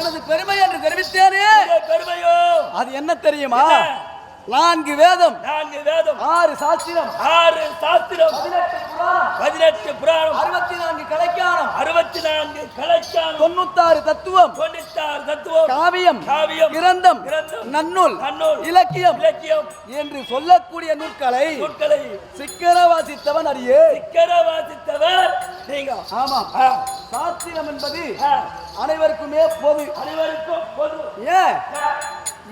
எனது பெருமை என்று தெரிவித்தேனே. பெருமையோ? அது என்ன தெரியுமா? நான்கு வேதம். நான்கு வேதம். ஆறு சாஸ்திரம். ஆறு சாஸ்திரம். பதினெட்டு புராணம். பதினெட்டு புராணம். அறுபத்தி நான்கு கலைக்கானம். அறுபத்தி நான்கு கலைச்சானம் தொண்ணூத்தாறு தத்துவம். தொண்ணூத்தாறு தத்துவம். காவியம். காவியம். கிரந்தம். கிரந்தம், நன்னூல். நன்னூல், இலக்கியம். இலக்கியம். என்று சொல்லக்கூடிய நூற்களை நூல்களை சிக்கர வாசித்தவன் அறியே. சிக்கர வாசித்தவர் நீங்க ஆமா சாஸ்திரம் என்பது அனைவருக்குமே பொது. அனைவருக்கும் பொது. ஏன்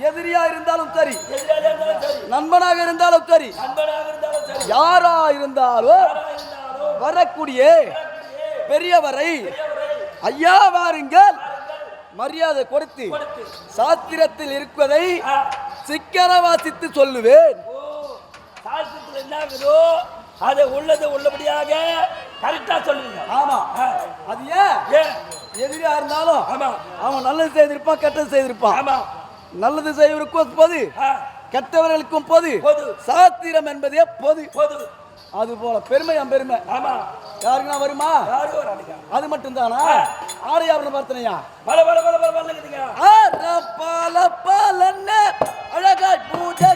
எதிரியா இருந்தாலும் சரி. எதிராளியா இருந்தாலும் சரி. நண்பனாக இருந்தாலும் சரி. யாரா இருந்தாலும் வரக்கூடிய பெரியவரை ஐயா வாருங்கள். மரியாதை கொடுத்து சாஸ்திரத்தில் இருப்பதை ஆ, சிக்கன வாசித்து சொல்லுவேன் சாஸ்திரத்துல என்ன அதை உள்ளது உள்ளபடியாக கரெக்டா எதிரியா இருந்தாலும் ஆமா. அவன் நல்லது செய்திருப்பான் கெட்டது செய்திருப்பான். ஆமா. நல்லது செய்வருக்கும் பொது கெட்டவர்களுக்கும் பொது. சாஸ்திரம் என்பதே பொது. பொது. அது போல பெருமை என் பெருமை. ஆமா. யாருக்குன்னா வருமா? அது மட்டும் தானா ஆடை ஆபரண பார்த்தனையா? பல பல பல பல பலங்குதுங்க பால பாலன்னு அழகாய் பூஜை